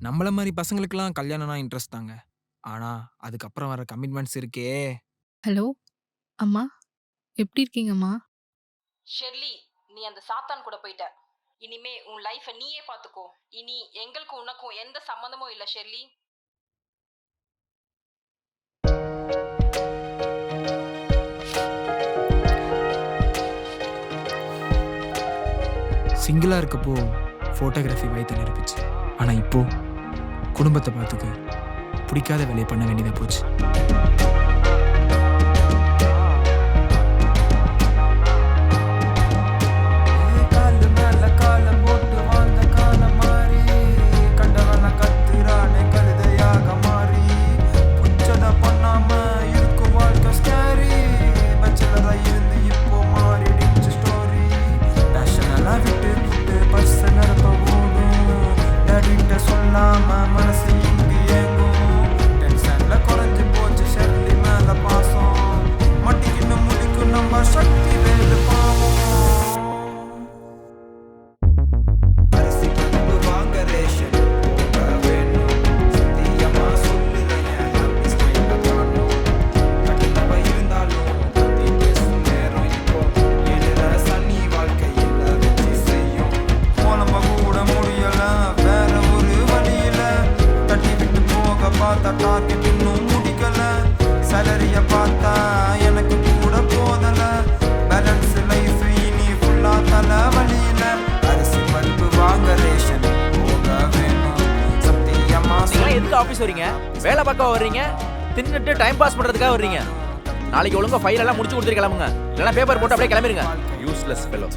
நம்மள மாரி பசங்களுக்கெல்லாம் கல்யாணம்னா இன்ட்ரெஸ்ட் தாங்க. ஆனா, அதுக்கப்புறம் வர கமிட்மெண்ட்ஸ் இருக்கே! ஹலோ! அம்மா, எப்படி இருக்கீங்கம்மா? ஷெர்லி, நீ அந்த சாத்தான் கூட போயிட்ட. இனிமே உன் லைஃப நீயே பார்த்துக்கோ. இனி எங்களுக்கும் உனக்கும் எந்த சம்மந்தமும் இல்ல ஷெர்லி. சிங்கிளா இருக்கப்போ ஃபோட்டோகிராஃபி வயத்த நிரூபிச்சு. ஆனா இப்போ, குடும்பத்தை பார்த்துக்க பிடிக்காத வேலையை பண்ண வேண்டியதாக போச்சு. டேடிட்ட சொல்லாம மனசு பார்த்தா டார்கெட் இன்னும் முடிக்கல. சேலரிய பார்த்தா எனக்கு கூட போதல. பேலன்ஸ் லைஃப் இனி ஃபுல்லா தலை வழியில அரிசி பருப்பு வாங்க ரேஷன் போக வேணும். சத்தியமா நீங்களாம் எதுக்கு ஆஃபீஸ் வரீங்க வேலை பார்க்க வர்றீங்க. தின்னுட்டு டைம் பாஸ் பண்றதுக்காக வர்றீங்க. நாளைக்கு ஒழுங்கா ஃபைல் எல்லாம் முடிச்சு கொடுத்துட்டு கிளம்புங்க. இல்லைன்னா பேப்பர் போட்டு அப்படியே கிளம்பிருங்க. Useless fellow